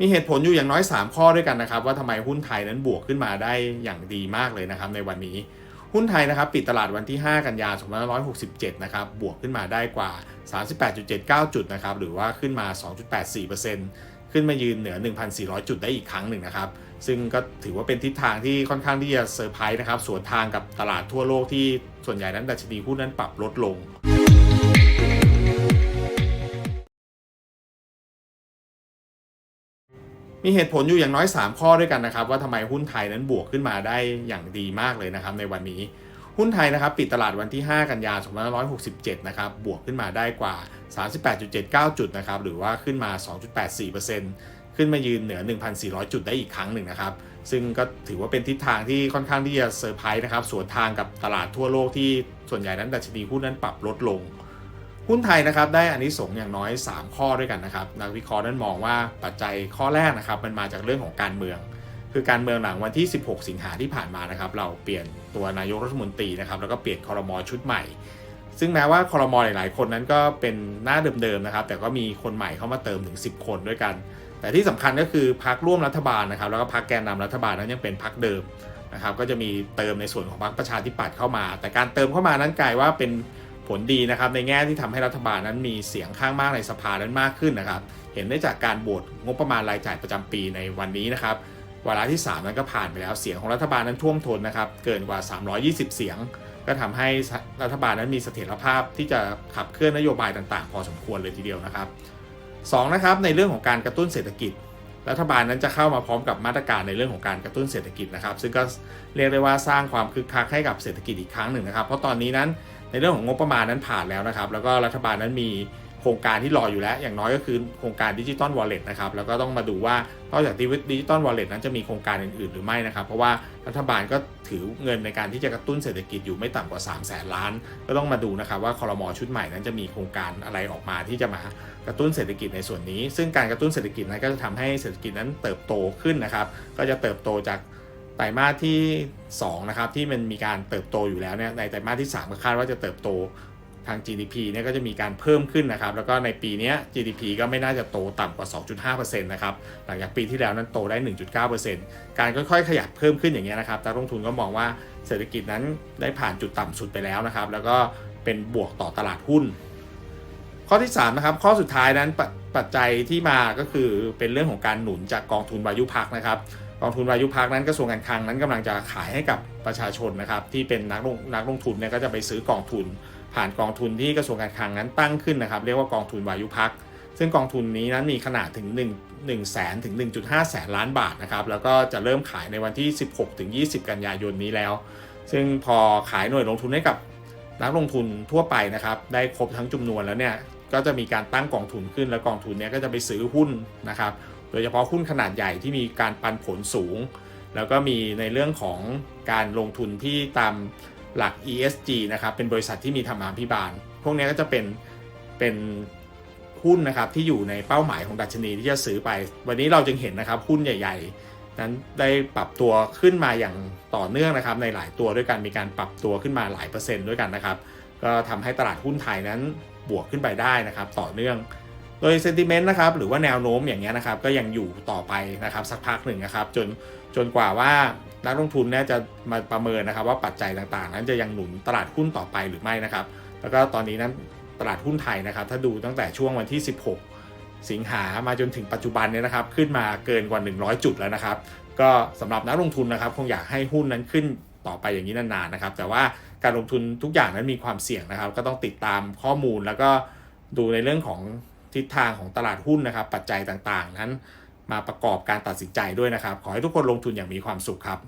มีเหตุผลอยู่อย่างน้อย 3 ข้อด้วยกันนะครับ ว่าทำไมหุ้นไทยนั้นบวกขึ้นมาได้อย่างดีมากเลยนะครับในวันนี้หุ้นไทยนะครับปิดตลาดวันที่ 5 กันยายน2567 นะครับ บวกขึ้นมาได้กว่า 38.79 จุดนะครับ หรือว่าขึ้นมา 2.84%ขึ้นมายืนเหนือ 1,400 จุดได้อีกครั้งหนึ่งนะครับ ซึ่งก็ถือว่าเป็นทิศทางที่ค่อนข้างที่จะเซอร์ไพรส์นะครับ สวนทางกับตลาดทั่วโลกที่ส่วนใหญ่นั้นดัชนีหุ้นนั้นปรับลดลง มีเหตุผลอยู่อย่างน้อย 3 ข้อด้วยกันนะครับ ว่าทำไมหุ้นไทยนั้นบวกขึ้นมาได้อย่างดีมากเลยนะครับในวันนี้หุ้นไทยนะครับปิดตลาดวันที่ 5 กันยายน2567 นะครับ บวกขึ้นมาได้กว่า 38.79 จุดนะครับ หรือว่าขึ้นมา 2.84%ขึ้นมายืนเหนือ 1,400 จุดได้อีกครั้งหนึ่งนะครับ ซึ่งก็ถือว่าเป็นทิศทางที่ค่อนข้างที่จะเซอร์ไพรส์นะครับ สวนทางกับตลาดทั่วโลกที่ส่วนใหญ่นั้นดัชนีหุ้นนั้นปรับลดลง หุ้นไทยนะครับได้อานิสงส์อย่างน้อย 3 ข้อด้วยกันนะครับนักวิเคราะห์นั้นมองว่าปัจจัยข้อแรกนะครับมันมาจากเรื่องของการเมือง คือการเมืองหลังวันที่ 16 สิงหาที่ผ่านมานะครับเราเปลี่ยนตัวนายกรัฐมนตรีนะครับแล้วก็เปลี่ยนคอรมอชุดใหม่ ซึ่งแม้ว่าคอรมอหลาย ๆ คนนั้นก็เป็นหน้าเดิมๆนะครับแต่ก็มีคนใหม่เข้ามาเติมถึง 10 คนด้วยกัน แต่ที่สำคัญก็คือพักร่วมรัฐบาลนะครับแล้วก็พักแกนนำรัฐบาลนั้นยังเป็นพักเดิมนะครับก็จะมีเติมในส่วนของพรรคประชาธิปัตย์เข้ามา แต่การเติมเข้ามานั้นกลายว่าเป็น ผลดีนะครับในแง่ที่ทำให้รัฐบาลนั้นมีเสียงข้างมากในสภานั้นมากขึ้นนะครับ เห็นได้จากการโหวตงบประมาณรายจ่ายประจำปีในวันนี้นะครับวาระที่ 3 นั้นก็ผ่านไปแล้วเสียงของรัฐบาลนั้นท่วมท้นนะครับ เกินกว่า 320 เสียง ก็ทำให้รัฐบาลนั้นมีเสถียรภาพที่จะขับเคลื่อนนโยบายต่างๆ พอสมควรเลยทีเดียวนะครับสองนะครับในเรื่องของการกระตุ้นเศรษฐกิจ รัฐบาลนั้นจะเข้ามาพร้อมกับมาตรการในเรื่องของการกระตุ้นเศรษฐกิจนะครับ ซึ่งก็เรียกได้ว่าสร้างความคึกคักให้กับเศรษฐกิจอีกครั้งหนึ่งนะครับ เพราะตอนนี้นั้น ในเรื่องของงบประมาณนั้นผ่านแล้วนะครับ แล้วก็รัฐบาลนั้นมีโครงการที่รออยู่แล้ว อย่างน้อยก็คือโครงการดิจิตอลวอลเล็ตนะครับ แล้วก็ต้องมาดูว่านอกจากดิจิตอลวอลเล็ตนั้นจะมีโครงการอื่น ๆ หรือไม่นะครับ เพราะว่ารัฐบาลก็ถือเงินในการที่จะกระตุ้นเศรษฐกิจอยู่ไม่ต่ำกว่า 3 0 0แสนล้าน ก็ต้องมาดูนะครับว่าคอรมอชุดใหม่นั้นจะมีโครงการอะไรออกมาที่จะมากระตุ้นเศรษฐกิจในส่วนนี้ ซึ่งการกระตุ้นเศรษฐกิจนั้นก็จะทำให้เศรษฐกิจนั้นเติบโตขึ้นนะครับ ก็จะเติบโตจาก ไตรมาสที่2นะครับที่มันมีการเติบโตอยู่แล้วเนี่ยในไตรมาสที่3ก็คาดว่าจะเติบโตทาง GDP เนี่ยก็จะมีการเพิ่มขึ้นนะครับ แล้วก็ในปีนี้ GDP ก็ไม่น่าจะโตต่ำกว่า 2.5%นะครับ หลังจากปีที่แล้วนั้นโตได้ 1.9%การค่อยๆ ขยับเพิ่มขึ้นอย่างเงี้ยนะครับนักลงทุนก็มองว่าเศรษฐกิจนั้นได้ผ่านจุดต่ำสุดไปแล้วนะครับ แล้วก็เป็นบวกต่อตลาดหุ้น ข้อที่3นะครับ ข้อสุดท้ายนั้นปปัจจัยที่มาก็คือเป็นเรื่องของการหนุนจากกองทุนวายุพักนะครับ องทุนวายุพักนั้นกระทรวงการคลังนั้นกำลังจะขายให้กับประชาชนนะครับที่เป็นนักลงนักลงทุนเนี่ยก็จะไปซื้อกองทุน ผ่านกองทุนที่กระทรวงการคลังนั้นตั้งขึ้นนะครับ เรียกว่ากองทุนวายุพักซึ่งกองทุนนี้นั้นมีขนาดถึง1 1แสนถึง 1.5 แสนล้านบาทนะครับแล้วก็จะเริ่มขายในวันที่ 16ถึง20 กันยายนนี้แล้ว ซึ่งพอขายหน่วยลงทุนให้กับนักลงทุนทั่วไปนะครับได้ครบทั้งจำนวนแล้วเนี่ยก็จะมีการตั้งกองทุนขึ้นแล้วกองทุนเนี้ยก็จะไปซื้อหุ้นนะครับ ดยเฉพาะหุ้นขนาดใหญ่ที่มีการปันผลสูง แล้วก็มีในเรื่องของการลงทุนที่ตามหลัก ESG นะครับ เป็นบริษัทที่มีธรรมาภิบาล พวกนี้ก็จะเป็นเป็นหุ้นนะครับที่อยู่ในเป้าหมายของดัชนีที่จะซื้อไป วันนี้เราจึงเห็นนะครับหุ้นใหญ่ ๆ นั้นได้ปรับตัวขึ้นมาอย่างต่อเนื่องนะครับ ในหลายตัวด้วยกันมีการปรับตัวขึ้นมาหลายเปอร์เซ็นต์ด้วยกันนะครับ ก็ทำให้ตลาดหุ้นไทยนั้นบวกขึ้นไปได้นะครับ ต่อเนื่อง ดยเซนติเมนต์นะครับหรือว่าแนวโน้มอย่างเงี้ยนะครับก็ยังอยู่ต่อไปนะครับสักพักหนึ่งนะครับจนจนกว่าว่านักลงทุนเนี่ยจะมาประเมินนะครับว่าปัจจัยต่างๆ นั้นจะยังหนุนตลาดหุ้นต่อไปหรือไม่นะครับ แล้วก็ตอนนี้นั้นตลาดหุ้นไทยนะครับ ถ้าดูตั้งแต่ช่วงวันที่ 16 สิงหามาจนถึงปัจจุบันเนี่ยนะครับ ขึ้นมาเกินกว่า 100 จุดแล้วนะครับ ก็สำหรับนักลงทุนนะครับ คงอยากให้หุ้นนั้นขึ้นต่อไปอย่างนี้นานๆนะครับ แต่ว่าการลงทุนทุกอย่างนั้นมีความเสี่ยงนะครับ ก็ต้องติดตามข้อมูลแล้วก็ดูในเรื่องของ ทิศทางของตลาดหุ้นนะครับ ปัจจัยต่างๆ นั้นมาประกอบการตัดสินใจด้วยนะครับ ขอให้ทุกคนลงทุนอย่างมีความสุขครับ